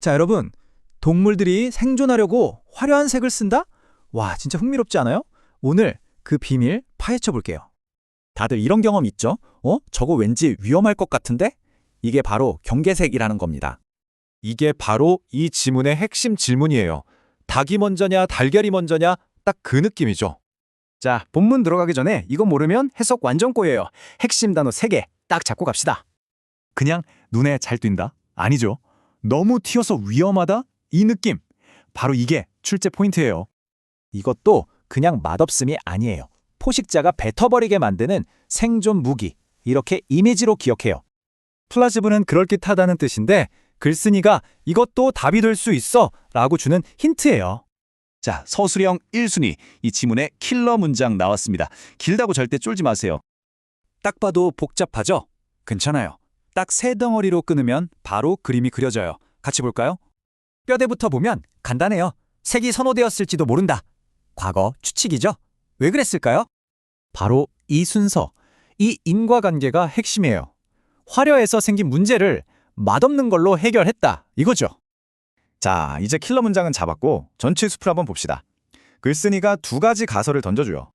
자, 여러분. 동물들이 생존하려고 화려한 색을 쓴다? 와, 진짜 흥미롭지 않아요? 오늘 그 비밀 파헤쳐 볼게요. 다들 이런 경험 있죠? 어? 저거 왠지 위험할 것 같은데? 이게 바로 경계색이라는 겁니다. 이게 바로 이 지문의 핵심 질문이에요. 닭이 먼저냐, 달걀이 먼저냐, 딱 그 느낌이죠. 자, 본문 들어가기 전에 이거 모르면 해석 완전 꼬여요. 핵심 단어 3개 딱 잡고 갑시다. 그냥 눈에 잘 띈다? 아니죠. 너무 튀어서 위험하다? 이 느낌. 바로 이게 출제 포인트예요. 이것도 그냥 맛없음이 아니에요. 포식자가 뱉어버리게 만드는 생존 무기. 이렇게 이미지로 기억해요. 플라즈브는 그럴듯하다는 뜻인데 글쓴이가 이것도 답이 될 수 있어 라고 주는 힌트예요. 자, 서술형 1순위. 이 지문에 킬러 문장 나왔습니다. 길다고 절대 쫄지 마세요. 딱 봐도 복잡하죠? 괜찮아요. 딱 세 덩어리로 끊으면 바로 그림이 그려져요. 같이 볼까요? 뼈대부터 보면 간단해요. 색이 선호되었을지도 모른다. 과거 추측이죠? 왜 그랬을까요? 바로 이 순서, 이 인과관계가 핵심이에요. 화려해서 생긴 문제를 맛없는 걸로 해결했다. 이거죠. 자, 이제 킬러 문장은 잡았고 전체 숲을 한번 봅시다. 글쓴이가 두 가지 가설을 던져줘요.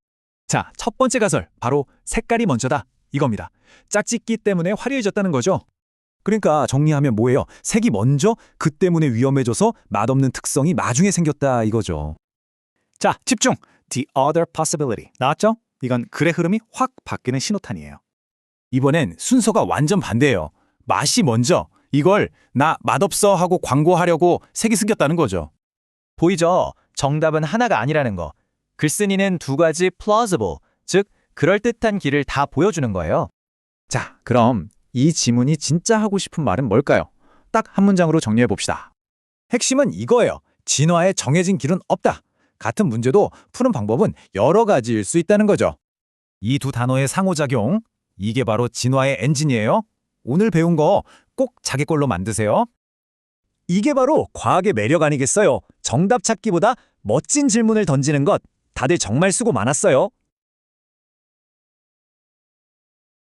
자, 첫 번째 가설, 바로 색깔이 먼저다. 이겁니다. 짝짓기 때문에 화려해졌다는 거죠. 그러니까 정리하면 뭐예요? 색이 먼저 그 때문에 위험해져서 맛없는 특성이 나중에 생겼다 이거죠. 자, 집중! The other possibility. 나왔죠? 이건 글의 흐름이 확 바뀌는 신호탄이에요. 이번엔 순서가 완전 반대예요. 맛이 먼저. 이걸 나 맛없어 하고 광고하려고 색이 생겼다는 거죠. 보이죠? 정답은 하나가 아니라는 거. 글쓴이는 두 가지 plausible, 즉 그럴듯한 길을 다 보여주는 거예요. 자, 그럼 이 지문이 진짜 하고 싶은 말은 뭘까요? 딱 한 문장으로 정리해 봅시다. 핵심은 이거예요. 진화에 정해진 길은 없다. 같은 문제도 푸는 방법은 여러 가지일 수 있다는 거죠. 이 두 단어의 상호작용, 이게 바로 진화의 엔진이에요. 오늘 배운 거 꼭 자기 걸로 만드세요. 이게 바로 과학의 매력 아니겠어요? 정답 찾기보다 멋진 질문을 던지는 것. 다들 정말 수고 많았어요.